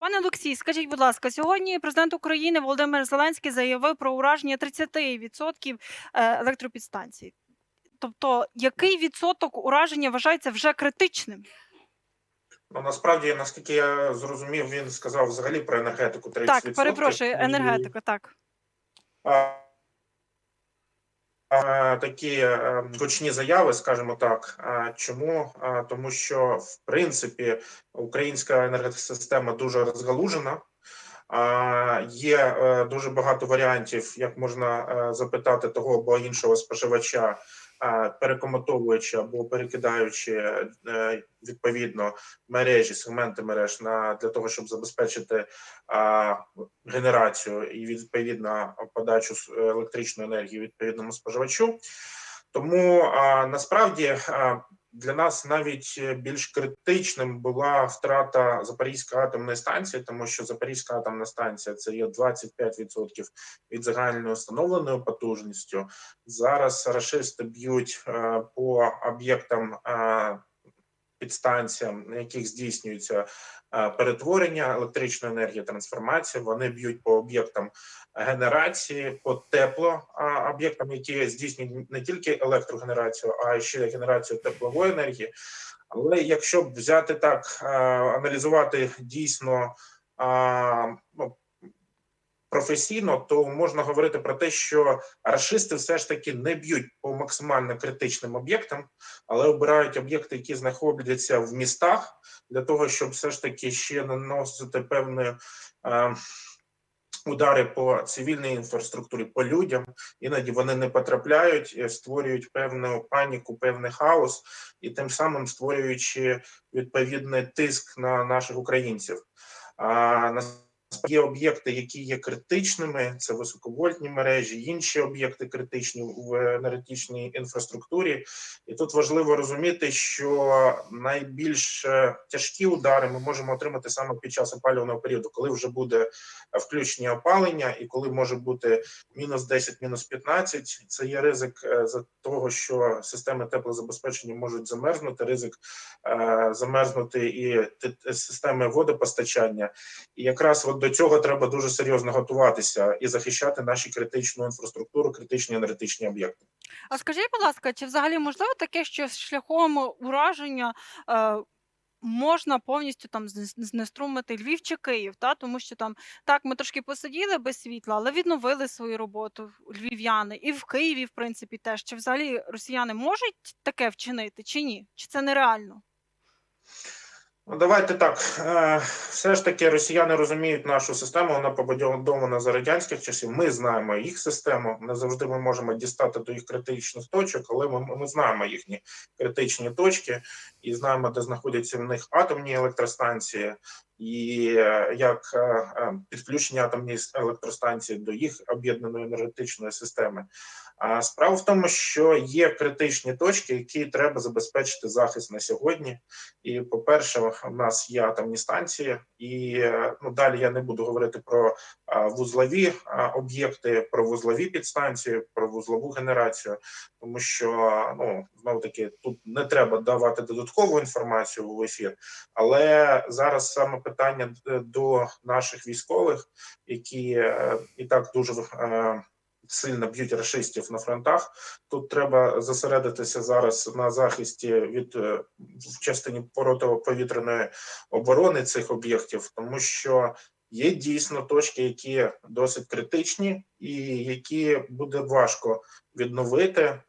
Пане Олексій, скажіть, будь ласка, сьогодні президент України Володимир Зеленський заявив про ураження 30% е, електропідстанцій. Тобто, який відсоток ураження вважається вже критичним? Ну насправді, наскільки я зрозумів, він сказав взагалі про енергетику 30%. Так, перепрошую, енергетика, так. Такі е, гучні заяви, скажімо так. Чому? Тому що в принципі українська енергосистема дуже розгалужена. Є е, дуже багато варіантів, як можна е, запитати того або іншого споживача, перекомотовуючи або перекидаючи е, відповідно мережі, сегменти мереж на для того, щоб забезпечити генерацію і відповідно подачу електричної енергії відповідному споживачу. Тому насправді для нас навіть е, більш критичним була втрата Запорізької атомної станції, тому що Запорізька атомна станція це є 25% від загальної встановленої потужністю. Зараз рашисти б'ють е, по об'єктам е, підстанціям, на яких здійснюється е, перетворення електричної енергії, трансформація. Вони б'ють по об'єктам генерації, по тепло об'єктам, які здійснюють не тільки електрогенерацію, а ще генерацію теплової енергії. Але якщо б взяти так, е, аналізувати дійсно ну, професійно, то можна говорити про те, що рашисти все ж таки не б'ють по максимально критичним об'єктам, але обирають об'єкти, які знаходяться в містах, для того, щоб все ж таки ще наносити певні е, удари по цивільній інфраструктурі, по людям. Іноді вони не потрапляють, е, створюють певну паніку, певний хаос, і тим самим створюючи відповідний тиск на наших українців. А нас- Є об'єкти, які є критичними, це високовольтні мережі, інші об'єкти критичні в енергетичній інфраструктурі. І тут важливо розуміти, що найбільш е, тяжкі удари ми можемо отримати саме під час опалювального періоду, коли вже буде включення опалення, і коли може бути мінус 10, мінус 15. Це є ризик е, за того, що системи теплозабезпечення можуть замерзнути, ризик е, замерзнути і системи водопостачання. І якраз от до цього треба дуже серйозно готуватися і захищати наші критичну інфраструктуру, критичні енергетичні об'єкти. А скажіть, будь ласка, чи взагалі можливо таке, що шляхом ураження е, можна повністю там знеструмити Львів чи Київ? Та? Тому що там так ми трошки посиділи без світла, але відновили свою роботу львів'яни, і в Києві, в принципі, теж. Чи взагалі росіяни можуть таке вчинити, чи ні? Чи це нереально? Ну, давайте так. Е, Все ж таки, росіяни розуміють нашу систему. Вона побудована за радянських часів. Ми знаємо їх систему. Не завжди ми можемо дістати до їх критичних точок, але ми, ми знаємо їхні критичні точки і знаємо, де знаходяться в них атомні електростанції, і е, як е, е, підключення атомної електростанції до їх об'єднаної енергетичної системи. А справа в тому, що є критичні точки, які треба забезпечити захист на сьогодні. І, по-перше, в нас є атомні станції, і ну далі я не буду говорити про вузлові об'єкти, про вузлові підстанції, про вузлову генерацію, тому що ну знову таки тут не треба давати додаткову інформацію в ефір. Але зараз саме питання до наших військових, які е, і так дуже е, сильно б'ють рашистів на фронтах. Тут треба зосередитися зараз на захисті від е, в частині протиповітряної оборони цих об'єктів, тому що є дійсно точки, які досить критичні, і які буде важко відновити е,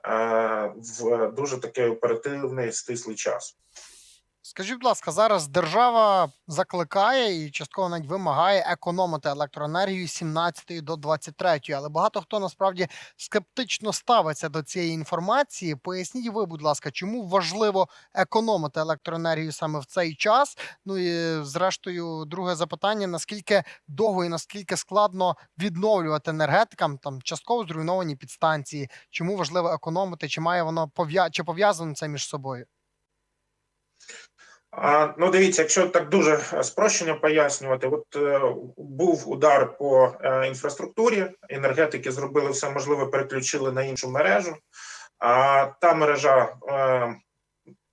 в дуже такий оперативний стислий час. Скажіть, будь ласка, зараз держава закликає і частково навіть вимагає економити електроенергію з 17 до 23, але багато хто насправді скептично ставиться до цієї інформації. Поясніть ви, будь ласка, чому важливо економити електроенергію саме в цей час? Ну і зрештою, друге запитання: наскільки довго і наскільки складно відновлювати енергетикам там частково зруйновані підстанції? Чому важливо економити? Чи має воно пов'я... чи пов'язано це між собою? Ну, дивіться, якщо так дуже е, спрощено пояснювати, от е, був удар по е, інфраструктурі, енергетики зробили все можливе, переключили на іншу мережу. А та мережа е,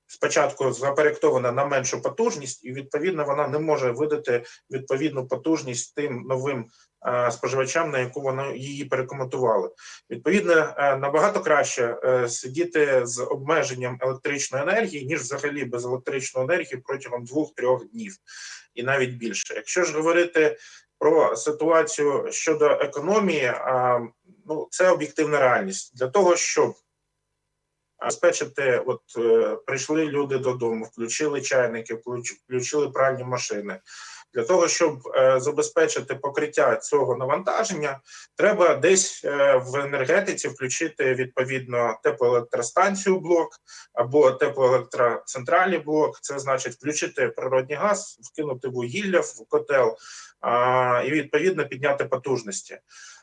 спочатку запроєктована на меншу потужність, і відповідно вона не може видати відповідну потужність тим новим е, споживачам, на яку вона її перекоментували. Відповідно, е, набагато краще е, сидіти з обмеженням електричної енергії, ніж взагалі без електричної енергії протягом двох-трьох днів, і навіть більше. Якщо ж говорити про ситуацію щодо економії, ну це об'єктивна реальність для того, щоб забезпечити, от е, прийшли люди додому, включили чайники, включили пральні машини. Для того щоб е, забезпечити покриття цього навантаження, треба десь е, в енергетиці включити відповідно теплоелектростанцію блок або теплоелектроцентральний блок. Це значить включити природний газ, вкинути вугілля в котел а, і відповідно підняти потужності.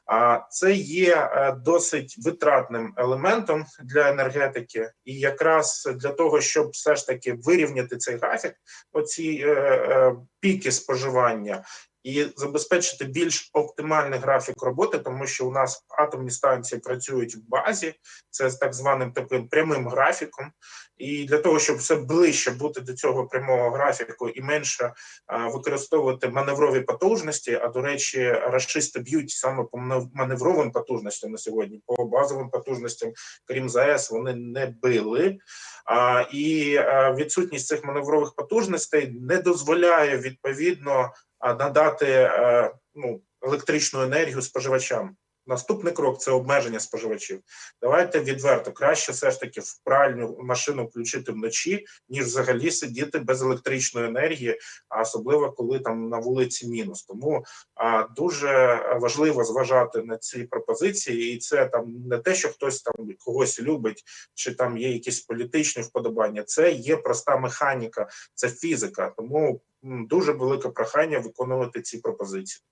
А це є е, досить витратним елементом для енергетики, і якраз для того, щоб все ж таки вирівняти цей графік, оці е, е, піки споживання. І забезпечити більш оптимальний графік роботи, тому що у нас атомні станції працюють в базі, це з так званим таким прямим графіком. І для того, щоб все ближче бути до цього прямого графіку і менше а, використовувати маневрові потужності. А до речі, рашисти б'ють саме по манев- маневровим потужностям на сьогодні, по базовим потужностям, крім ЗАЕС, вони не били. А, і а, відсутність цих маневрових потужностей не дозволяє відповідно надати е, ну, електричну енергію споживачам. Наступний крок це обмеження споживачів. Давайте відверто краще все ж таки в пральну машину включити вночі, ніж взагалі сидіти без електричної енергії, а особливо коли там на вулиці мінус. Тому а, дуже важливо зважати на ці пропозиції, і це там не те, що хтось там когось любить, чи там є якісь політичні вподобання. Це є проста механіка, це фізика. Тому дуже велике прохання виконувати ці пропозиції.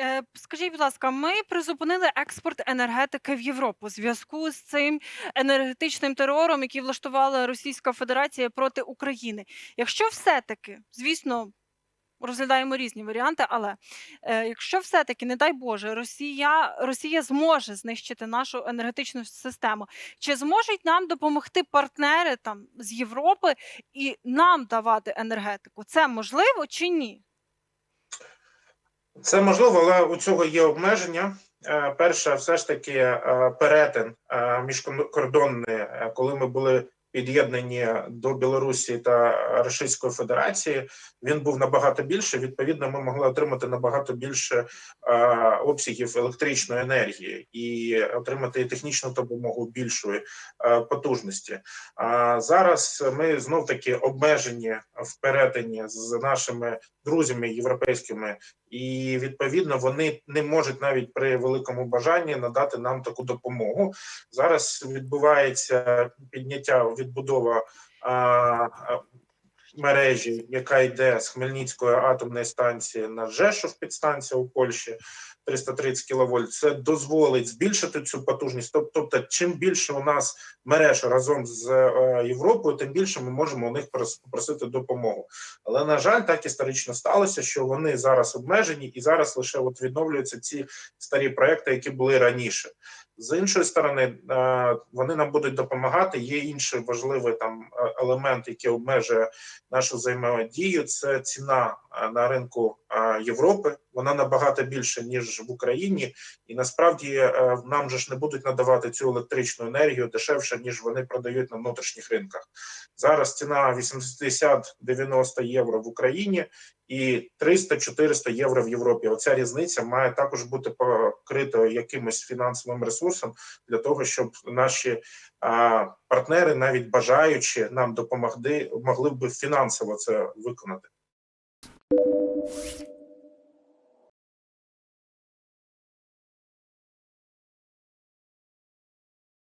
Е, Скажіть, будь ласка, ми призупинили експорт енергетики в Європу у зв'язку з цим енергетичним терором, який влаштувала Російська Федерація проти України. Якщо все-таки, звісно, розглядаємо різні варіанти, але е, якщо все-таки, не дай Боже, Росія, Росія зможе знищити нашу енергетичну систему, чи зможуть нам допомогти партнери там з Європи і нам давати енергетику? Це можливо чи ні? Це можливо, але у цього є обмеження. Е, Перше, все ж таки, е, перетин е, міжкордонний, коли ми були під'єднані до Білорусі та Російської Федерації, він був набагато більше. Відповідно, ми могли отримати набагато більше е, обсягів електричної енергії і отримати технічну допомогу більшої е, потужності. А зараз ми знов таки обмежені в перетині з нашими друзями європейськими і відповідно вони не можуть навіть при великому бажанні надати нам таку допомогу. Зараз відбувається підняття відбудова мережі, яка йде з Хмельницької атомної станції на Жешов підстанція у Польщі. 330 кВт, це дозволить збільшити цю потужність. Тоб- Тобто, чим більше у нас мереж разом з е, Європою, тим більше ми можемо у них прос- попросити допомогу. Але на жаль, так історично сталося, що вони зараз обмежені, і зараз лише от відновлюються ці старі проекти, які були раніше. З іншої сторони, е, вони нам будуть допомагати. Є інший важливий там е, елемент, який обмежує нашу взаємодію. Це ціна е, на ринку Європи. Вона набагато більше ніж в Україні, і насправді е, нам же ж не будуть надавати цю електричну енергію дешевше ніж вони продають на внутрішніх ринках. Зараз ціна 80-90 євро в Україні і 300-400 євро в Європі. Оця різниця має також бути покрита якимось фінансовим ресурсом для того, щоб наші партнери, навіть бажаючи нам допомогти, могли б фінансово це виконати.